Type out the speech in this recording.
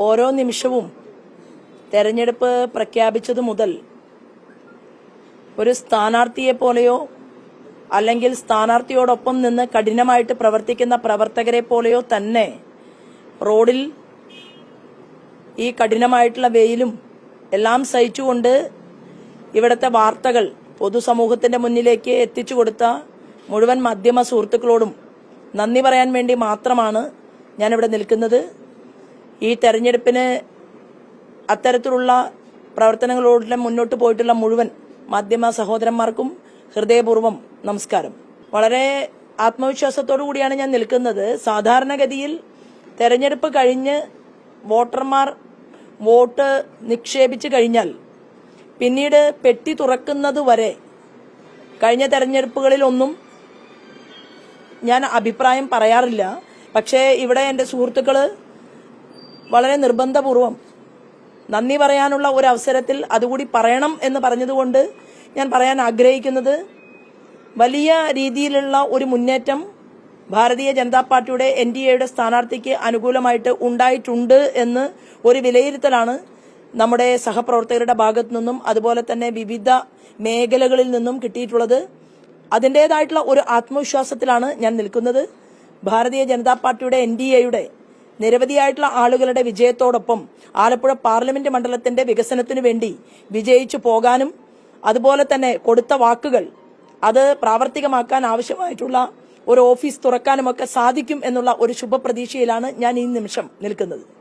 ഓരോ നിമിഷവും തെരഞ്ഞെടുപ്പ് പ്രഖ്യാപിച്ചതു മുതൽ ഒരു സ്ഥാനാർത്ഥിയെ പോലെയോ അല്ലെങ്കിൽ സ്ഥാനാർത്ഥിയോടൊപ്പം നിന്ന് കഠിനമായിട്ട് പ്രവർത്തിക്കുന്ന പ്രവർത്തകരെ പോലെയോ തന്നെ റോഡിൽ ഈ കഠിനമായിട്ടുള്ള വെയിലും എല്ലാം സഹിച്ചുകൊണ്ട് ഇവിടുത്തെ വാർത്തകൾ പൊതുസമൂഹത്തിന്റെ മുന്നിലേക്ക് എത്തിച്ചു കൊടുത്ത മുഴുവൻ മാധ്യമ സുഹൃത്തുക്കളോടും നന്ദി പറയാൻ വേണ്ടി മാത്രമാണ് ഞാനിവിടെ നിൽക്കുന്നത്. ഈ തെരഞ്ഞെടുപ്പിന് അത്തരത്തിലുള്ള പ്രവർത്തനങ്ങളോടെ മുന്നോട്ട് പോയിട്ടുള്ള മുഴുവൻ മാധ്യമ സഹോദരന്മാർക്കും ഹൃദയപൂർവം നമസ്കാരം. വളരെ ആത്മവിശ്വാസത്തോടു കൂടിയാണ് ഞാൻ നിൽക്കുന്നത്. സാധാരണഗതിയിൽ തെരഞ്ഞെടുപ്പ് കഴിഞ്ഞ് വോട്ടർമാർ വോട്ട് നിക്ഷേപിച്ചു കഴിഞ്ഞാൽ പിന്നീട് പെട്ടി തുറക്കുന്നത് വരെ കഴിഞ്ഞ തെരഞ്ഞെടുപ്പുകളിലൊന്നും ഞാൻ അഭിപ്രായം പറയാറില്ല. പക്ഷേ ഇവിടെ എന്റെ സുഹൃത്തുക്കൾ വളരെ നിർബന്ധപൂർവം നന്ദി പറയാനുള്ള ഒരു അവസരത്തിൽ അതുകൂടി പറയണം എന്ന് പറഞ്ഞതുകൊണ്ട് ഞാൻ പറയാൻ ആഗ്രഹിക്കുന്നത് വലിയ രീതിയിലുള്ള ഒരു മുന്നേറ്റം ഭാരതീയ ജനതാ പാർട്ടിയുടെ എൻ ഡി എയുടെ സ്ഥാനാർത്ഥിക്ക് അനുകൂലമായിട്ട് ഉണ്ടായിട്ടുണ്ട് എന്ന് ഒരു വിലയിരുത്തലാണ് നമ്മുടെ സഹപ്രവർത്തകരുടെ ഭാഗത്തു നിന്നും അതുപോലെ തന്നെ വിവിധ മേഖലകളിൽ നിന്നും കിട്ടിയിട്ടുള്ളത്. അതിന്റെതായിട്ടുള്ള ഒരു ആത്മവിശ്വാസത്തിലാണ് ഞാൻ നിൽക്കുന്നത്. ഭാരതീയ ജനതാ പാർട്ടിയുടെ എൻ ഡി എയുടെ നിരവധിയായിട്ടുള്ള ആളുകളുടെ വിജയത്തോടൊപ്പം ആലപ്പുഴ പാർലമെന്റ് മണ്ഡലത്തിന്റെ വികസനത്തിനു വേണ്ടി വിജയിച്ചു പോകാനും അതുപോലെ തന്നെ കൊടുത്ത വാക്കുകൾ അത് പ്രാവർത്തികമാക്കാൻ ആവശ്യമായിട്ടുള്ള ഒരു ഓഫീസ് തുറക്കാനുമൊക്കെ സാധിക്കും എന്നുള്ള ഒരു ശുഭപ്രതീക്ഷയിലാണ് ഞാൻ ഈ നിമിഷം നിൽക്കുന്നത്.